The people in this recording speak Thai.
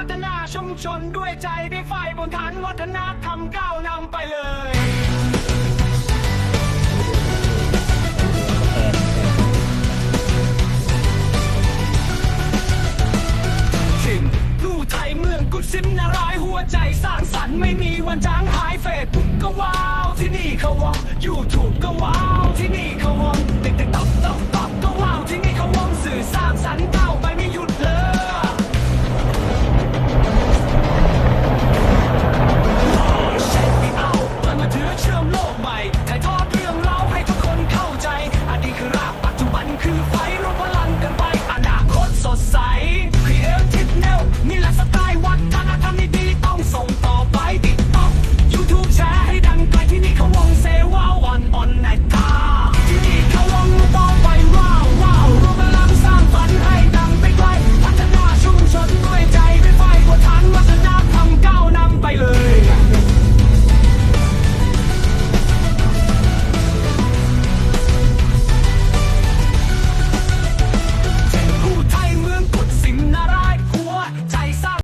พัฒนาชุมชนด้วยใจได้ไฟบนฐานวัฒนธรรมก้าวนำไปเลยถิ่ลู่ไทยเมืองกุศิมนารายหัวใจสร้างสรรค์ไม่มีวันจางหายเฟซบุ๊กก็ว้าว ที่นี่เขาว่ายูทูบ